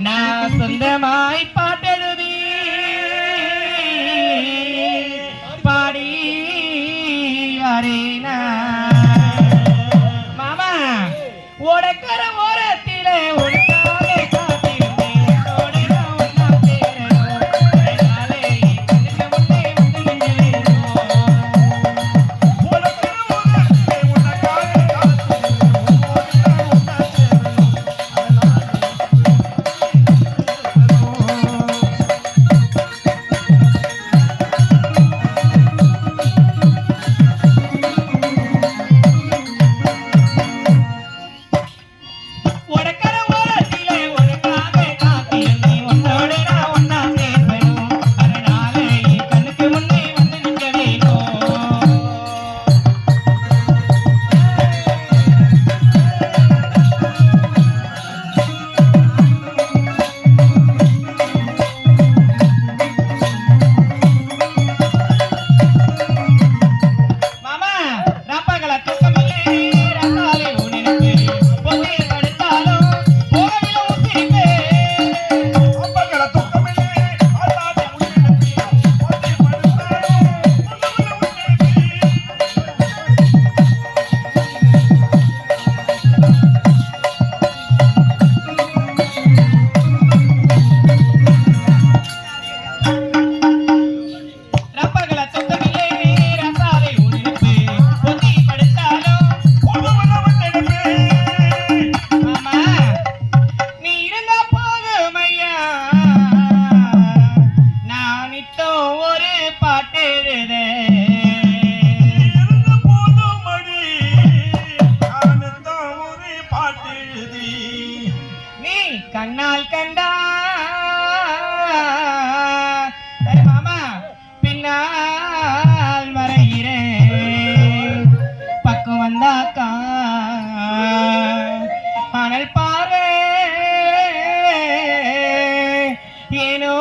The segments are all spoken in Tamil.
నా సొందమా பின்னால் கண்டா. மாமா பின்னால் வரைகிறேன். பக்கம் வந்தாக்கா ஆனால் பார்வை. ஏனோ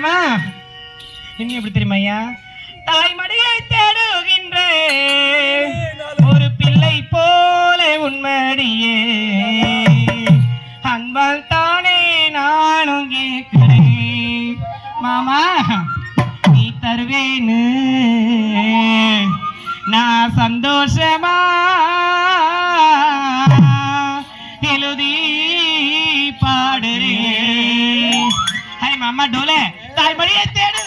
பாடலாமா இன்னும் எப்படி தெரியுமா ஐயா? தாய்மடியை தேடுகின்ற. ஒரு பிள்ளை போல உண்மடியே அன்பால் தானே நானும் கேட்கிறேன். மாமா நீ தருவேன்னு நான் சந்தோஷமா எழுதி பாடுறேன். ஹை மாமா டோலே. al moriente. ¡No!